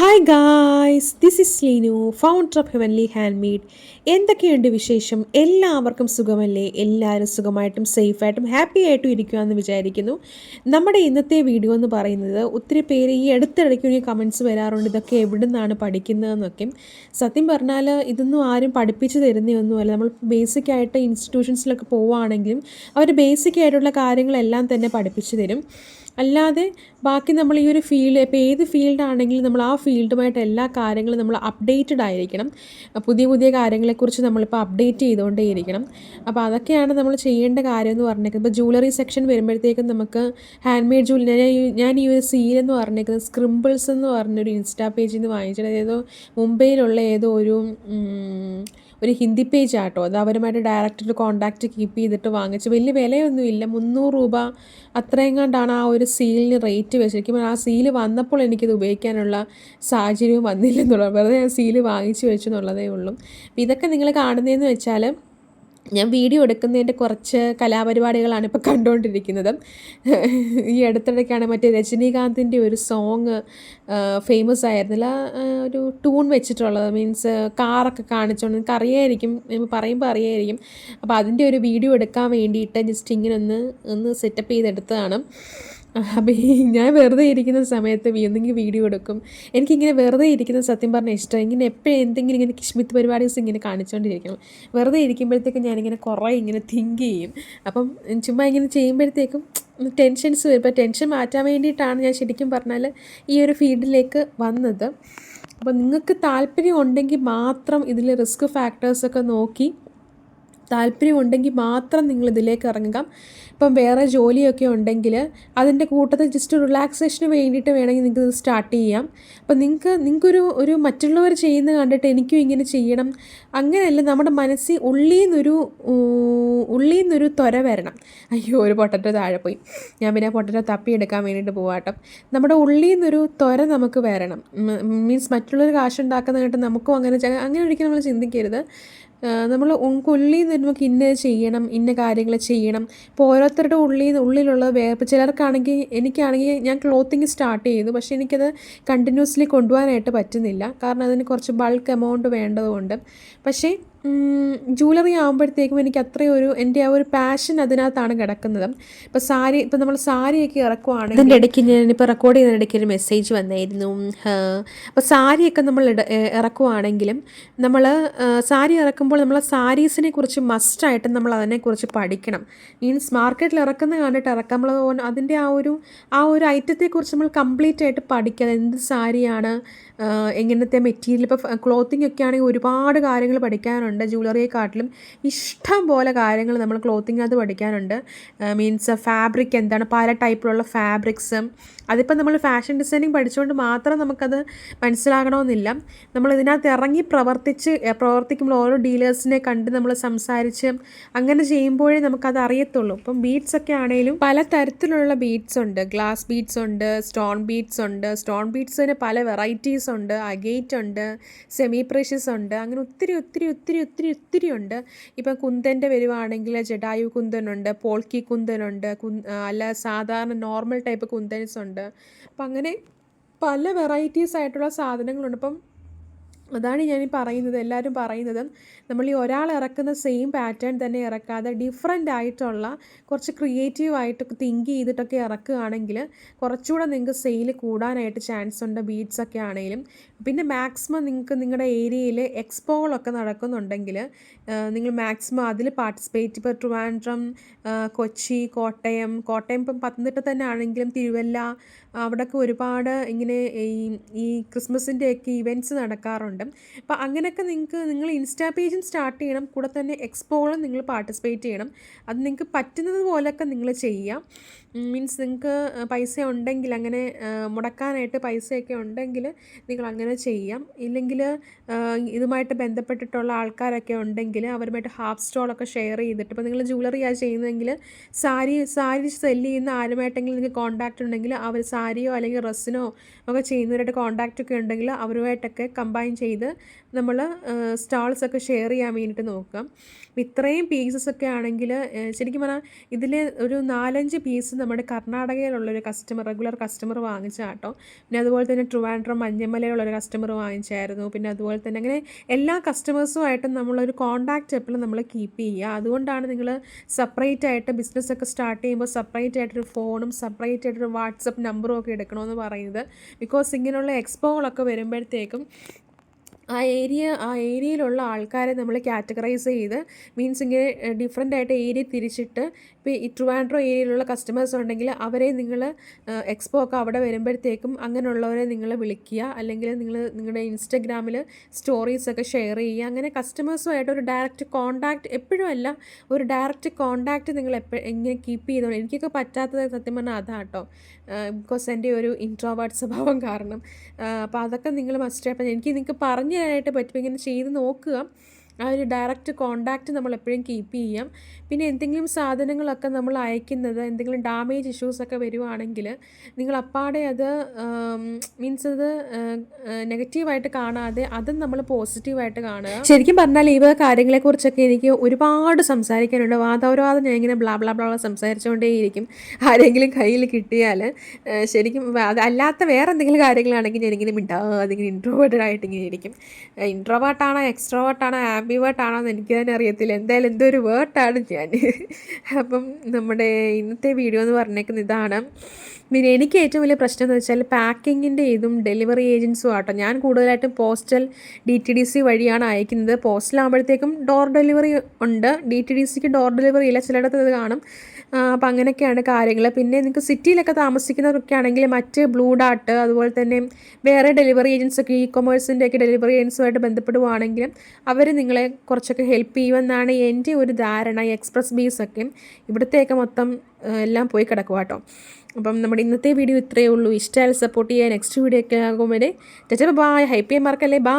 Hi guys this is Leenu founder of heavenly handmade എന്തൊക്കെയുണ്ട് വിശേഷം? എല്ലാവർക്കും സുഖമല്ലേ? എല്ലാവരും സുഖമായിട്ടും സേഫായിട്ടും ഹാപ്പി ആയിട്ടും ഇരിക്കുകയെന്ന് വിചാരിക്കുന്നു. നമ്മുടെ ഇന്നത്തെ വീഡിയോ എന്ന് പറയുന്നത് ഒത്തിരി പേര് ഈ അടുത്തിടയ്ക്ക് ഒരു കമൻസ് വരാറുണ്ട്. ഇതൊക്കെ എവിടെ നിന്നാണ് പഠിക്കുന്നതെന്നൊക്കെ. സത്യം പറഞ്ഞാൽ ഇതൊന്നും ആരും പഠിപ്പിച്ചു തരുന്നതൊന്നുമല്ല നമ്മൾ ബേസിക് ആയിട്ട് ഇൻസ്റ്റിറ്റ്യൂഷൻസിലൊക്കെ പോവുകയാണെങ്കിലും അവർ ബേസിക് ആയിട്ടുള്ള കാര്യങ്ങളെല്ലാം തന്നെ പഠിപ്പിച്ചു തരും. അല്ലാതെ ബാക്കി നമ്മൾ ഈ ഒരു ഫീൽഡ് ഇപ്പോൾ ഏത് ഫീൽഡാണെങ്കിലും നമ്മൾ ആ ഫീൽഡുമായിട്ട് എല്ലാ കാര്യങ്ങളും നമ്മൾ അപ്ഡേറ്റഡ് ആയിരിക്കണം. പുതിയ പുതിയ കാര്യങ്ങളെക്കുറിച്ച് നമ്മളിപ്പോൾ അപ്ഡേറ്റ് ചെയ്തുകൊണ്ടേയിരിക്കണം അപ്പോൾ അതൊക്കെയാണ് നമ്മൾ ചെയ്യേണ്ട കാര്യം എന്ന് പറഞ്ഞേക്കുന്നത്. ഇപ്പോൾ ജൂവലറി സെക്ഷൻ വരുമ്പോഴത്തേക്കും നമുക്ക് ഹാൻഡ് മെയ്ഡ് ജൂവലറി ഞാൻ ഈ- ഒരു സീൽ എന്ന് പറഞ്ഞേക്കുന്നത് സ്ക്രിമ്പിൾസ് എന്ന് പറഞ്ഞൊരു ഇൻസ്റ്റാ പേജിൽ നിന്ന് വാങ്ങിച്ചത് ഏതോ മുംബൈയിലുള്ള ഏതോ ഒരു ഒരു ഹിന്ദി പേജ് ആട്ടോ. അത് അവരുമായിട്ട് ഡയറക്റ്റ് കോൺടാക്റ്റ് കീപ്പ് ചെയ്തിട്ട് വാങ്ങിച്ച്. വലിയ വിലയൊന്നുമില്ല മുന്നൂറ് രൂപ അത്രയും കണ്ടാണ് ആ ഒരു സീലിന് റേറ്റ് വെച്ചിരിക്കുമ്പോൾ ആ സീൽ വന്നപ്പോൾ എനിക്കിത് ഉപയോഗിക്കാനുള്ള സാഹചര്യവും വന്നില്ലെന്നുള്ളത് വെറുതെ ഞാൻ സീൽ വാങ്ങിച്ചു വെച്ചു എന്നുള്ളതേ ഉള്ളൂ. ഇതൊക്കെ നിങ്ങൾ കാണുന്നതെന്ന് വെച്ചാൽ ഞാൻ വീഡിയോ എടുക്കുന്നതിന്റെ കുറച്ച് കലാപരിപാടികളാണ് ഇപ്പോൾ കണ്ടുകൊണ്ടിരിക്കുന്നത്. ഈ അടുത്തിടയ്ക്കാണ് മറ്റേ രജനീകാന്തിന്റെ ഒരു സോങ് ഫേമസ് ആയിരുന്നില്ല. ഒരു ടൂൺ വെച്ചിട്ടുള്ളത്. മീൻസ് കാറൊക്കെ കാണിച്ചുകൊണ്ട് നിങ്ങൾക്ക് അറിയായിരിക്കും. പറയുമ്പോൾ അറിയായിരിക്കും. അപ്പോൾ അതിന്റെ ഒരു വീഡിയോ എടുക്കാൻ വേണ്ടിയിട്ട് ജസ്റ്റ് ഇങ്ങനെ ഒന്ന് ഒന്ന് സെറ്റപ്പ് ചെയ്തെടുത്തതാണ്. ഈ ഞാൻ വെറുതെ ഇരിക്കുന്ന സമയത്ത് എന്തെങ്കിലും വീഡിയോ എടുക്കും. എനിക്കിങ്ങനെ വെറുതെ ഇരിക്കുന്ന സത്യം പറഞ്ഞാൽ ഇഷ്ടം. ഇങ്ങനെ എപ്പോഴും എന്തെങ്കിലും ഇങ്ങനെ കിഷ്മിത്ത് പരിപാടീസ് ഇങ്ങനെ കാണിച്ചുകൊണ്ടിരിക്കണം വെറുതെ ഇരിക്കുമ്പോഴത്തേക്കും ഞാനിങ്ങനെ കുറേ ഇങ്ങനെ തിങ്ക് ചെയ്യും. അപ്പം ചുമ്മാ ഇങ്ങനെ ചെയ്യുമ്പോഴത്തേക്കും ടെൻഷൻസ് വരും. ഇപ്പോൾ ടെൻഷൻ മാറ്റാൻ വേണ്ടിയിട്ടാണ് ഞാൻ ശരിക്കും പറഞ്ഞാൽ ഈ ഒരു ഫീൽഡിലേക്ക് വന്നത്. അപ്പോൾ നിങ്ങൾക്ക് താല്പര്യം ഉണ്ടെങ്കിൽ മാത്രം ഇതിൽ റിസ്ക് ഫാക്ടേഴ്സൊക്കെ നോക്കി താല്പര്യം ഉണ്ടെങ്കിൽ മാത്രം നിങ്ങൾ ഇതിലേക്ക് ഇറങ്ങുക. ഇപ്പം വേറെ ജോലിയൊക്കെ ഉണ്ടെങ്കിൽ അതിന്റെ കൂട്ടത്തിൽ ജസ്റ്റ് റിലാക്സേഷന് വേണ്ടിയിട്ട് വേണമെങ്കിൽ നിങ്ങൾക്ക് സ്റ്റാർട്ട് ചെയ്യാം. അപ്പം നിങ്ങൾക്ക് നിങ്ങൾക്കൊരു ഒരു മറ്റുള്ളവർ ചെയ്യുന്നത് കണ്ടിട്ട് എനിക്കും ഇങ്ങനെ ചെയ്യണം. അങ്ങനെയല്ല നമ്മുടെ മനസ്സിൽ ഉള്ളിൽ നിന്നൊരു ഉള്ളിൽ നിന്നൊരു ത്വര വരണം. അയ്യോ ഒരു പൊട്ടറ്റോ താഴെ പോയി. ഞാൻ പിന്നെ പൊട്ടറ്റോ തപ്പിയെടുക്കാൻ വേണ്ടിയിട്ട് പോവാട്ടം നമ്മുടെ ഉള്ളിൽ നിന്നൊരു ത്വര നമുക്ക് വരണം. മീൻസ് മറ്റുള്ളവർ കാശുണ്ടാക്കുന്ന കേട്ട് നമുക്കും അങ്ങനെ അങ്ങനെ ഒരിക്കലും നമ്മൾ ചിന്തിക്കരുത്. നമ്മൾ ഉള്ളിൽ നിന്ന് നമുക്ക് ഇന്ന ചെയ്യണം ഇന്ന കാര്യങ്ങൾ ചെയ്യണം. ഇപ്പോൾ ഓരോരുത്തരുടെ ഉള്ളിൽ ഉള്ളിലുള്ളത് വേറെ ഇപ്പോൾ ചിലർക്കാണെങ്കിൽ എനിക്കാണെങ്കിൽ ഞാൻ ക്ലോത്തിങ് സ്റ്റാർട്ട് ചെയ്തു. പക്ഷേ എനിക്കത് കണ്ടിന്യൂസ്ലി കൊണ്ടുപോകാനായിട്ട് പറ്റുന്നില്ല. കാരണം അതിന് കുറച്ച് ബൾക്ക് എമൗണ്ട് വേണ്ടതുകൊണ്ട്. പക്ഷേ ജൂവലറി ആകുമ്പോഴത്തേക്കും എനിക്ക് അത്രയും ഒരു എന്റെ ആ ഒരു പാഷൻ അതിനകത്താണ് കിടക്കുന്നത്. ഇപ്പോൾ സാരി ഇപ്പോൾ നമ്മൾ സാരിയൊക്കെ ഇറക്കുവാണെങ്കിൽ അതിന്റെ ഇടയ്ക്ക് ഞാനിപ്പോൾ റെക്കോർഡ് ചെയ്യുന്ന ഇടയ്ക്ക് ഒരു മെസ്സേജ് വന്നായിരുന്നു. അപ്പോൾ സാരിയൊക്കെ നമ്മൾ ഇറക്കുവാണെങ്കിലും നമ്മൾ സാരി ഇറക്കുമ്പോൾ നമ്മൾ സാരീസിനെ കുറിച്ച് മസ്റ്റായിട്ട് നമ്മൾ അതിനെക്കുറിച്ച് പഠിക്കണം. മീൻസ് മാർക്കറ്റിൽ ഇറക്കുന്ന കണ്ടിട്ട് ഇറക്കാം നമ്മൾ അതിന്റെ ആ ഒരു ആ ഒരു ഐറ്റത്തെക്കുറിച്ച് നമ്മൾ കംപ്ലീറ്റ് ആയിട്ട് പഠിക്കുക. എന്ത് സാരിയാണ്? എങ്ങനത്തെ മെറ്റീരിയൽ ഇപ്പോൾ ക്ലോത്തിങ് ഒക്കെ ആണെങ്കിൽ ഒരുപാട് കാര്യങ്ങൾ പഠിക്കാനുണ്ട്. ജൂവലറിയെക്കാട്ടിലും ഇഷ്ടം പോലെ കാര്യങ്ങൾ നമ്മൾ ക്ലോത്തിങ്ങിനകത്ത് പഠിക്കാനുണ്ട്. മീൻസ് ഫാബ്രിക് എന്താണ്? പല ടൈപ്പിലുള്ള ഫാബ്രിക്സ് അതിപ്പോൾ നമ്മൾ ഫാഷൻ ഡിസൈനിങ് പഠിച്ചുകൊണ്ട് മാത്രം നമുക്കത് മനസ്സിലാകണമെന്നില്ല നമ്മൾ ഇതിനകത്ത് ഇറങ്ങി പ്രവർത്തിച്ച് പ്രവർത്തിക്കുമ്പോൾ ഓരോ ഡീലേഴ്സിനെ കണ്ട് നമ്മൾ സംസാരിച്ച് അങ്ങനെ ചെയ്യുമ്പോഴേ നമുക്കത് അറിയത്തുള്ളൂ. ഇപ്പം ബീഡ്സ് ഒക്കെ ആണെങ്കിലും പല തരത്തിലുള്ള ബീഡ്സ് ഉണ്ട്. ഗ്ലാസ് ബീഡ്സ് ഉണ്ട് സ്റ്റോൺ ബീഡ്സ് ഉണ്ട്. സ്റ്റോൺ ബീഡ്സിന് പല വെറൈറ്റീസ് ഉണ്ട്. അഗേറ്റ് ഉണ്ട് സെമി പ്രഷ്യസ് ഉണ്ട്. അങ്ങനെ ഒത്തിരി ഒത്തിരി ഒത്തിരി ഒത്തിരി ഒത്തിരി ഉണ്ട്. ഇപ്പം കുന്തന്റെ വരുവാണെങ്കിൽ ജഡായു കുന്തനുണ്ട് പോൾക്കി കുന്തനുണ്ട് കു അല്ല സാധാരണ നോർമൽ ടൈപ്പ് കുന്തൻസ് ഉണ്ട്. അപ്പം അങ്ങനെ പല വെറൈറ്റീസ് ആയിട്ടുള്ള സാധനങ്ങളുണ്ട്. ഇപ്പം അതാണ് ഞാൻ പറയുന്നത് എല്ലാവരും പറയുന്നത്. നമ്മൾ ഈ ഒരാൾ ഇറക്കുന്ന സെയിം പാറ്റേൺ തന്നെ ഇറക്കാതെ ഡിഫറെന്റ് ആയിട്ടുള്ള കുറച്ച് ക്രിയേറ്റീവ് ആയിട്ട് തിങ്ക് ചെയ്തിട്ടൊക്കെ ഇറക്കുകയാണെങ്കിൽ കുറച്ചുകൂടെ നിങ്ങൾക്ക് സെയിൽ കൂടാനായിട്ട് ചാൻസ് ഉണ്ട് ബീഡ്സ് ഒക്കെ ആണെങ്കിലും. പിന്നെ മാക്സിമം നിങ്ങൾക്ക് നിങ്ങളുടെ ഏരിയയിൽ എക്സ്പോകളൊക്കെ നടക്കുന്നുണ്ടെങ്കിൽ നിങ്ങൾ മാക്സിമം അതിൽ പാർട്ടിസിപ്പേറ്റ് ഇപ്പോൾ ട്രിവാൻഡ്രം കൊച്ചി കോട്ടയം കോട്ടയം ഇപ്പം പത്തനംതിട്ട തന്നെ ആണെങ്കിലും തിരുവല്ല അവിടെയൊക്കെ ഒരുപാട് ഇങ്ങനെ ഈ ഈ ക്രിസ്മസിന്റെയൊക്കെ ഇവന്റ്സ് നടക്കാറുണ്ട്. അപ്പോൾ അങ്ങനെയൊക്കെ നിങ്ങൾക്ക് നിങ്ങൾ ഇൻസ്റ്റാ പേജും സ്റ്റാർട്ട് ചെയ്യണം. കൂടെ തന്നെ എക്സ്പോകളും നിങ്ങൾ പാർട്ടിസിപ്പേറ്റ് ചെയ്യണം. അത് നിങ്ങൾക്ക് പറ്റുന്നത് പോലെയൊക്കെ നിങ്ങൾ ചെയ്യാം. മീൻസ് നിങ്ങൾക്ക് പൈസ ഉണ്ടെങ്കിൽ അങ്ങനെ മുടക്കാനായിട്ട് പൈസയൊക്കെ ഉണ്ടെങ്കിൽ നിങ്ങൾ അങ്ങനെ ചെയ്യാം. ഇല്ലെങ്കിൽ ഇതുമായിട്ട് ബന്ധപ്പെട്ടിട്ടുള്ള ആൾക്കാരൊക്കെ ഉണ്ടെങ്കിൽ അവരുമായിട്ട് ഹാഫ് സ്റ്റോളൊക്കെ ഷെയർ ചെയ്തിട്ട് ഇപ്പോൾ നിങ്ങൾ ജൂവലറിയാണ് ചെയ്യുന്നതെങ്കിൽ സാരി സാരി സെല്ല് ചെയ്യുന്ന ആരുമായിട്ടെങ്കിലും നിങ്ങൾക്ക് കോൺടാക്റ്റ് ഉണ്ടെങ്കിൽ അവർ സാരിയോ അല്ലെങ്കിൽ ഡ്രസ്സിനോ ഒക്കെ ചെയ്യുന്നവരായിട്ട് കോൺടാക്റ്റ് ഒക്കെ ഉണ്ടെങ്കിൽ അവരുമായിട്ടൊക്കെ കമ്പൈൻ ചെയ്ത് ചെയ്ത് നമ്മൾ സ്റ്റാൾസൊക്കെ ഷെയർ ചെയ്യാൻ വേണ്ടിയിട്ട് നോക്കാം. ഇത്രയും പീസസ് ഒക്കെ ആണെങ്കിൽ ശരിക്കും പറഞ്ഞാൽ ഇതിൽ ഒരു നാലഞ്ച് പീസ് നമ്മുടെ കർണാടകയിലുള്ളൊരു കസ്റ്റമർ റെഗുലർ കസ്റ്റമർ വാങ്ങിച്ച കേട്ടോ പിന്നെ അതുപോലെ തന്നെ ട്രിവാൻഡ്രം മഞ്ഞമലയിലുള്ളൊരു കസ്റ്റമർ വാങ്ങിച്ചായിരുന്നു. പിന്നെ അതുപോലെ തന്നെ അങ്ങനെ എല്ലാ കസ്റ്റമേഴ്സുമായിട്ടും നമ്മളൊരു കോണ്ടാക്റ്റ് എപ്പോഴും നമ്മൾ കീപ്പ് ചെയ്യുക. അതുകൊണ്ടാണ് നിങ്ങൾ സെപ്പറേറ്റ് ആയിട്ട് ബിസിനസ് ഒക്കെ സ്റ്റാർട്ട് ചെയ്യുമ്പോൾ സെപ്പറേറ്റ് ആയിട്ടൊരു ഫോണും സെപ്പറേറ്റ് ആയിട്ടൊരു വാട്സപ്പ് നമ്പറും ഒക്കെ എടുക്കണമെന്ന് പറയുന്നത്. ബിക്കോസ് ഇങ്ങനെയുള്ള എക്സ്പോകളൊക്കെ വരുമ്പോഴത്തേക്കും ആ ഏരിയ ആ ഏരിയയിലുള്ള ആൾക്കാരെ നമ്മൾ കാറ്റഗറൈസ് ചെയ്ത് മീൻസ് ഇങ്ങനെ ഡിഫറെന്റ് ആയിട്ട് ഏരിയ തിരിച്ചിട്ട് ഇപ്പോൾ ഈ ട്രിവാൻഡ്രോ ഏരിയയിലുള്ള കസ്റ്റമേഴ്സ് ഉണ്ടെങ്കിൽ അവരെ നിങ്ങൾ എക്സ്പോ ഒക്കെ അവിടെ വരുമ്പോഴത്തേക്കും അങ്ങനെയുള്ളവരെ നിങ്ങൾ വിളിക്കുക. അല്ലെങ്കിൽ നിങ്ങൾ നിങ്ങളുടെ ഇൻസ്റ്റഗ്രാമിൽ സ്റ്റോറീസ് ഒക്കെ ഷെയർ ചെയ്യുക. അങ്ങനെ കസ്റ്റമേഴ്സുമായിട്ട് ഒരു ഡയറക്റ്റ് കോൺടാക്റ്റ് എപ്പോഴും അല്ല ഒരു ഡയറക്റ്റ് കോൺടാക്റ്റ് നിങ്ങൾ എപ്പോഴും എങ്ങനെ കീപ്പ് ചെയ്തോളൂ. എനിക്കൊക്കെ പറ്റാത്തത് സത്യം പറഞ്ഞാൽ അതാട്ടോ ബിക്കോസ് എന്റെ ഒരു ഇൻട്രോവേർട്ട് സ്വഭാവം കാരണം. അപ്പോൾ അതൊക്കെ നിങ്ങൾ മസ്റ്റ് അപ്പം എനിക്ക് നിങ്ങൾക്ക് പറഞ്ഞു തരാനായിട്ട് പറ്റുമെങ്കിൽ ചെയ്ത് നോക്കുക. ആ ഒരു ഡയറക്റ്റ് കോണ്ടാക്റ്റ് നമ്മൾ എപ്പോഴും കീപ്പ് ചെയ്യാം. പിന്നെ എന്തെങ്കിലും സാധനങ്ങളൊക്കെ നമ്മൾ അയക്കുന്നത് എന്തെങ്കിലും ഡാമേജ് ഇഷ്യൂസൊക്കെ വരുവാണെങ്കിൽ നിങ്ങൾ അപ്പാടെ അത് മീൻസ് അത് നെഗറ്റീവായിട്ട് കാണാതെ അതും നമ്മൾ പോസിറ്റീവായിട്ട് കാണുക. ശരിക്കും പറഞ്ഞാൽ ഈ വക കാര്യങ്ങളെക്കുറിച്ചൊക്കെ എനിക്ക് ഒരുപാട് സംസാരിക്കാനുണ്ട്. വാദവരവാദം ഞാൻ ഇങ്ങനെ ബ്ലാ ബ്ലാ ബ്ലാ സംസാരിച്ചുകൊണ്ടേയിരിക്കും. ആരെങ്കിലും കയ്യിൽ കിട്ടിയാൽ ശരിക്കും അല്ലാത്ത വേറെ എന്തെങ്കിലും കാര്യങ്ങളാണെങ്കിൽ ഞാനിങ്ങനെ മിണ്ടാതെ ഇങ്ങനെ ഇൻട്രോവേർട്ടഡ് ആയിട്ട് ഇങ്ങനെ ഇരിക്കും. ഇൻട്രോവേർട്ടാണോ എക്സ്ട്രോവേർട്ടാണോ ആംബിവേർട്ടാണോ എന്ന് എനിക്ക് തന്നെ അറിയത്തില്ല. എന്തായാലും എന്തോ ഒരു വേർട്ടാണ് ഞാൻ. അപ്പം നമ്മുടെ ഇന്നത്തെ വീഡിയോ എന്ന് പറഞ്ഞേക്കുന്ന ഇതാണ്. പിന്നെ എനിക്ക് ഏറ്റവും വലിയ പ്രശ്നം എന്ന് വെച്ചാൽ പാക്കിങ്ങിന്റെ ഇതും ഡെലിവറി ഏജൻസും ആട്ടോ. ഞാൻ കൂടുതലായിട്ടും postal D T D C വഴിയാണ് അയക്കുന്നത്. പോസ്റ്റലാകുമ്പോഴത്തേക്കും ഡോർ ഡെലിവറി ഉണ്ട്. ഡി ടി ഡി സിക്ക് ഡോർ ഡെലിവറി ഇല്ല. ചിലയിടത്ത് ഇത് കാണും. അപ്പം അങ്ങനെയൊക്കെയാണ് കാര്യങ്ങൾ. പിന്നെ നിങ്ങൾക്ക് സിറ്റിയിലൊക്കെ താമസിക്കുന്നവരൊക്കെ ആണെങ്കിൽ മറ്റ് ബ്ലൂ ഡാട്ട് അതുപോലെ തന്നെ വേറെ ഡെലിവറി ഏജൻസൊക്കെ ഇ കൊമേഴ്സിന്റെ ഒക്കെ ഡെലിവറി ഏജൻസുമായിട്ട് ബന്ധപ്പെടുവാണെങ്കിലും അവർ നിങ്ങളെ കുറച്ചൊക്കെ ഹെൽപ്പ് ചെയ്യുമെന്നാണ് എന്റെ ഒരു ധാരണ എക്സ്പ്രസ് ബീസൊക്കെ ഇവിടുത്തെയൊക്കെ മൊത്തം എല്ലാം പോയി കിടക്കുക കേട്ടോ. അപ്പം നമ്മുടെ ഇന്നത്തെ വീഡിയോ ഇത്രയേ ഉള്ളൂ. ഇഷ്ടമായാലും സപ്പോർട്ട് ചെയ്യാൻ നെക്സ്റ്റ് വീഡിയോ ഒക്കെ ആകുമ്പോൾ വരെ. ബായ് ഹൈപ്പ് ചെയ്യാൻ മറക്കല്ലേ ബാ